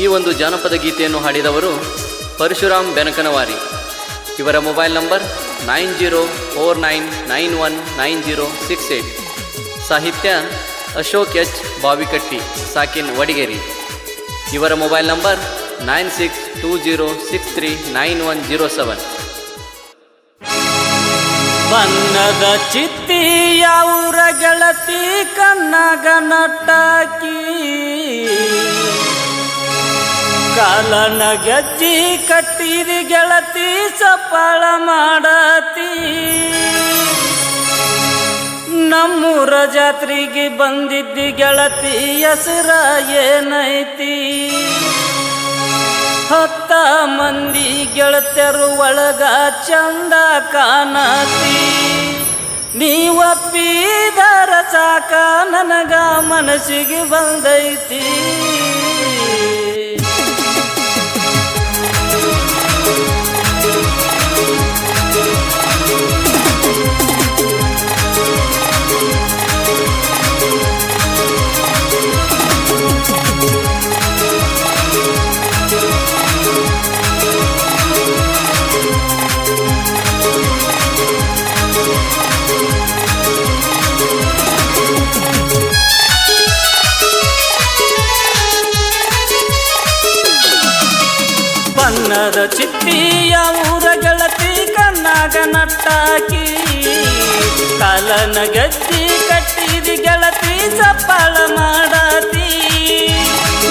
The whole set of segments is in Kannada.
ಈ ಒಂದು ಜಾನಪದ ಗೀತೆಯನ್ನು ಹಾಡಿದವರು ಪರಶುರಾಮ್ ಬೆನಕನವಾರಿ. ಇವರ mobile number nine zero four nine nine one nine zero six eight. ಸಾಹಿತ್ಯ ಅಶೋಕ್ ಎಚ್. ಬಾವಿಕಟ್ಟಿ, ಸಾಕಿನ್ ವಡಿಗೇರಿ. ಇವರ mobile number nine six two zero six three nine one zero seven. ಬಣ್ಣದ ಚಿತ್ತಿ ಯಾವೂರ ಗೆಳತಿ ಕನ್ನಗ ನಟ್ಟಾಕಿ ಕಾಲನ ಗೆಜ್ಜಿ ಕಟ್ಟಿರಿ ಗೆಳತಿ, ಸಪ್ಪಳ ಮಾಡತಿ. ನಮ್ಮೂರ ಜಾತ್ರೆಗೆ ಬಂದಿದ್ದಿ ಗೆಳತಿ, ಹೆಸರ ಏನೈತಿ? ಹತ್ತ ಮಂದಿ ಗೆಳತಿಯರು ಒಳಗ ಚಂದ ಕಾಣತಿ. ನೀವಪ್ಪಿದರ ಸಾಕ, ನನಗ ಮನಸ್ಸಿಗೆ ಬಂದೈತಿ. ನಟ್ಟಾಕಿ ಕಾಲನ ಗದ್ದಿ ಕಟ್ಟಿದಿ ಗೆಳತಿ ಸಪ್ಪಳ ಮಾಡತಿ.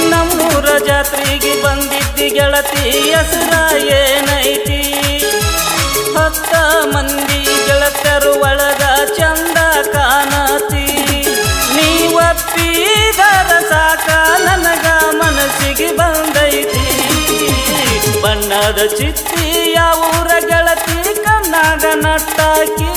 ನಮ್ಮೂರ ಜಾತ್ರೆಗೆ ಬಂದಿದ್ದಿ ಗೆಳತಿ, ಹೆಸರ ಏನೈತಿ? ಹತ್ತ ಮಂದಿ ಗೆಳತರು ಒಳಗ ಚಂದ ಕಾಣತಿ. ನೀವಪ್ಪಿದರ ಸಾಕ ನನಗ ಮನಸ್ಸಿಗೆ ಬಂದೈತಿ. ಬಣ್ಣದ ಚಿತ್ತಿ ಊರ ಗೆಳತಿ? ಕಣ್ಣಾಗ ನಟ್ಟಾಕಿ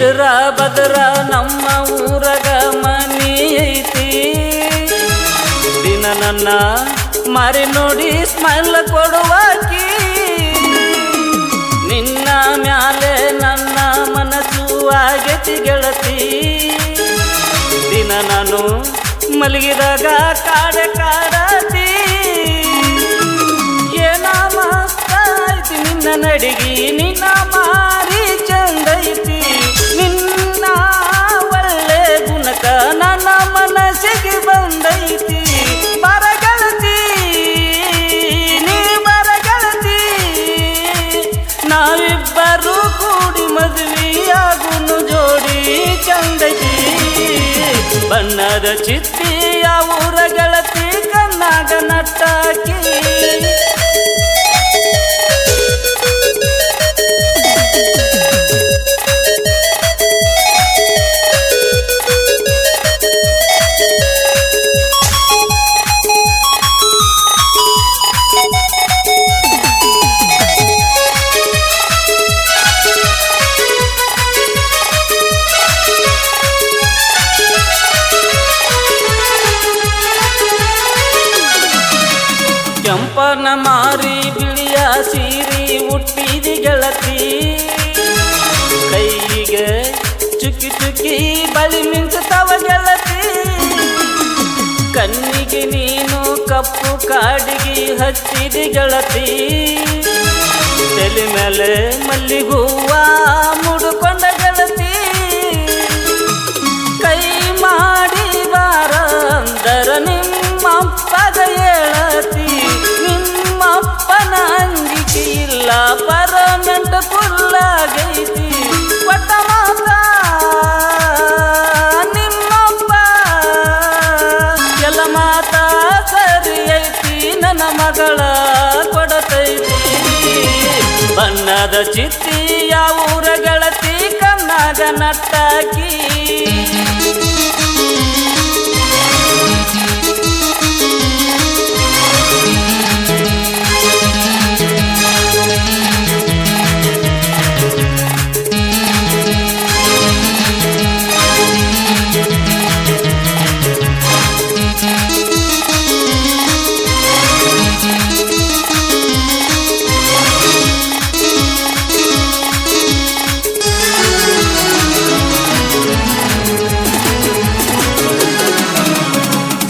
ಬದ್ರ ನಮ್ಮ ಊರಗ ಮನಿ ಐತಿ. ದಿನ ನನ್ನ ಮಾರಿ ನೋಡಿ ಸ್ಮೈಲ್ ಕೊಡುವಾಕಿ ನಿನ್ನ ಮ್ಯಾಲೆ ನನ್ನ ಮನಸ್ಸು ಆಗತಿ ಗೆಳತಿ. ದಿನ ನಾನು ಮಲಗಿದಾಗ ಕಾಡ ಕಾಡತಿ. ಏನ ಮಸ್ತ ಐತಿ ನಿನ್ನ ನಡಿಗಿ, ನಿನ್ನ ಮಾರಿ ಚಂದೈತಿ ಚಂದೈತಿ ಬಣ್ಣದ ಚಿತ್ತಿಯ ಮಾರಿ ಬಿಳಿಯ ಸೀರಿ ಹುಟ್ಟಿದಿ ಗೆಳತಿ. ಕೈಗೆ ಚುಕ್ಕಿ ಚುಕ್ಕಿ ಬಳಿ ಮಿಂಚುತ್ತವ ಗೆಳತಿ. ಕಣ್ಣಿಗೆ ನೀನು ಕಪ್ಪು ಕಾಡಿಗೆ ಹಚ್ಚಿದಿ ಗೆಳತಿ. ತಲೆ ಮೇಲೆ ಮಲ್ಲಿಗೂವ ಮುಡುಕೊಂಡ ಗೆಳತಿ ಇಲ್ಲ ಪರಮೆಂಟ್ ಫುಲ್ಲಾಗೈತಿ ಕೊಟ್ಟ ಮಾತ ಎಲ್ಲ ಸರಿ ಐತಿ ನನ್ನ ಮಗಳ ಕೊಡತೈತಿ. ಬಣ್ಣದ ಚಿತ್ತಿಯ ಊರ ಗಳತಿ ಕಣ್ಣಾಗ ನಟ್ಟಾಕಿ.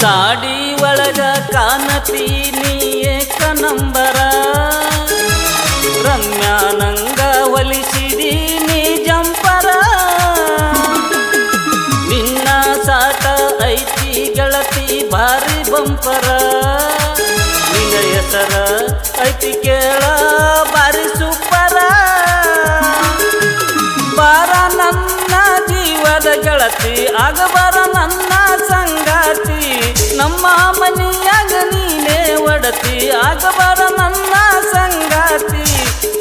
ನನಗ ಒಳಗ ಏಕ ನಂಬರ. ರಮ್ಯಾ ನಂಗ ಹೊಲಿಸಿದಿ ನೀ ಜಂಪರ. ನಿನ್ನ ಸಾಟ ಐತಿ ಗೆಳತಿ ಭಾರಿ ಬಂಪರ. ನಿನ್ನ ಹೆಸರ ಐತಿ ಕೇಳ ಬಾರಿ ಸೂಪರ. ಬಾರ ನನ್ನ ಜೀವದ ಗೆಳತಿ ಆಗಬಾರ ಆಗಬಾರ ನನ್ನ ಸಂಗಾತಿ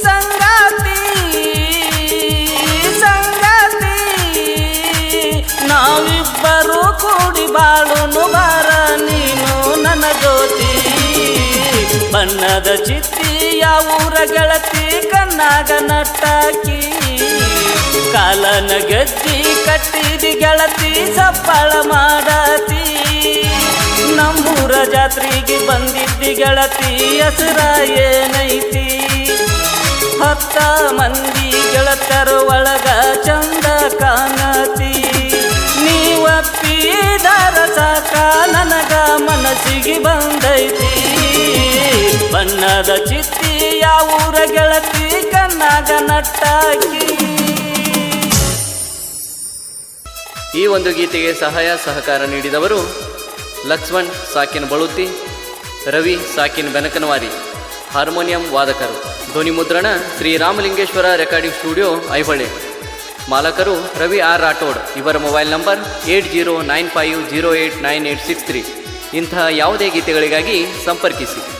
ಸಂಗಾತಿ ಸಂಗಾತಿ. ನಾವಿಬ್ಬರು ಕೂಡಿ ಬಾಳುನು ಬಾರ, ನೀನು ನನ್ನ ಜ್ಯೋತಿ. ಬಣ್ಣದ ಚಿತ್ತಿಯ ಊರ ಗೆಳತಿ, ಕಣ್ಣಾಗ ನಟ್ಟಾಕಿ. ಕಾಲನ ಗಟ್ಟಿ ಕಟ್ಟಿದಿ ಗೆಳತಿ ಸಪ್ಪಳ ಮಾಡತಿ. ನಮ್ಮೂರ ಜಾತ್ರೆಗೆ ಬಂದಿದ್ದಿ ಗೆಳತಿ, ಹೆಸರ ಏನೈತಿ? ಹತ್ತ ಮಂದಿ ಗೆಳತರ ಒಳಗ ಚಂದ ಕಾಣತಿ. ನೀವಪ್ಪಿದರ ಸಾಕ, ನನಗ ಮನಸ್ಸಿಗೆ ಬಂದೈತಿ. ಬಣ್ಣದ ಚಿತ್ತಿ ಯಾವೂರ ಗೆಳತಿ, ಕಣ್ಣಾಗ ನಟ್ಟಾಗಿ ಈ ಒಂದು ಗೀತೆಗೆ ಸಹಾಯ ಸಹಕಾರ ನೀಡಿದವರು ಲಕ್ಷ್ಮಣ್, ಸಾಕಿನ ಬಳುತಿ, ರವಿ, ಸಾಕಿನ್ ಬೆನಕನವಾರಿ, ಹಾರ್ಮೋನಿಯಂ ವಾದಕರು. ಧ್ವನಿ ಮುದ್ರಣ ಶ್ರೀ ರಾಮಲಿಂಗೇಶ್ವರ ರೆಕಾರ್ಡಿಂಗ್ ಸ್ಟುಡಿಯೋ, ಐಹೊಳೆ. ಮಾಲಕರು ರವಿ ಆರ್ ರಾಠೋಡ್. ಇವರ mobile number eight zero nine five zero eight nine eight six three. ಇಂತಹ ಯಾವುದೇ ಗೀತೆಗಳಿಗಾಗಿ ಸಂಪರ್ಕಿಸಿ.